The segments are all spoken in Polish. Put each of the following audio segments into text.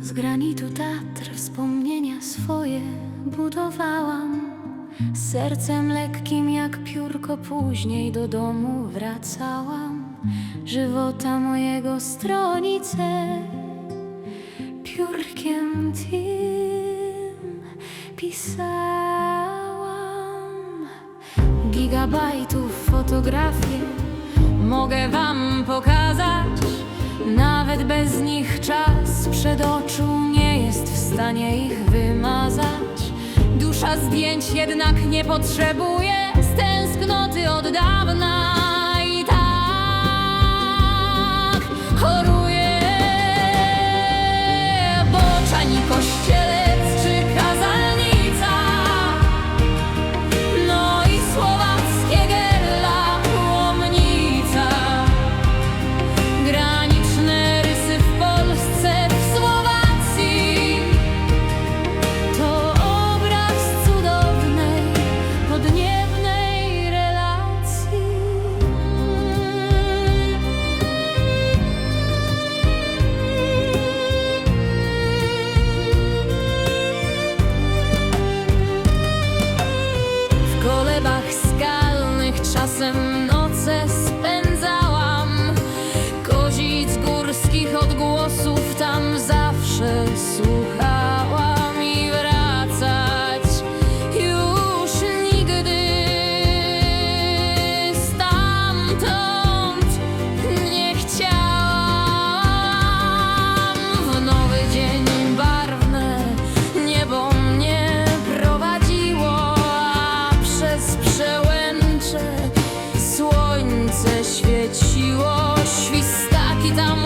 Z granitu Tatr wspomnienia swoje budowałam. Z sercem lekkim jak piórko później do domu wracałam. Żywota mojego stronice piórkiem tym pisałam. Gigabajtów fotografie mogę wam pokazać. Nawet bez nich czas przed oczu nie jest w stanie ich wymazać. Dusza zdjęć jednak nie potrzebuje z tęsknoty od dawna i tak choruje. keep down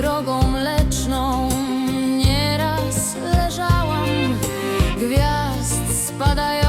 drogą mleczną nieraz leżałam, gwiazd spadają.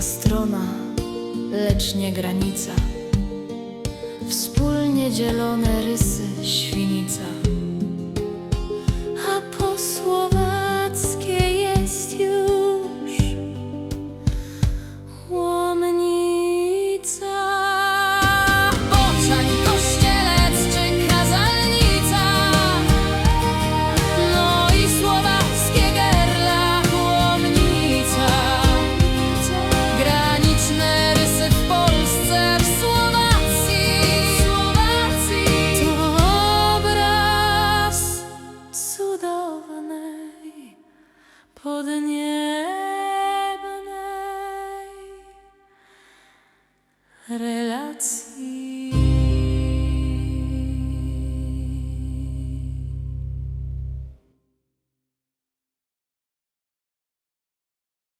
Strona, lecz nie granica. Wspólnie dzielone rysy świnica. relacji.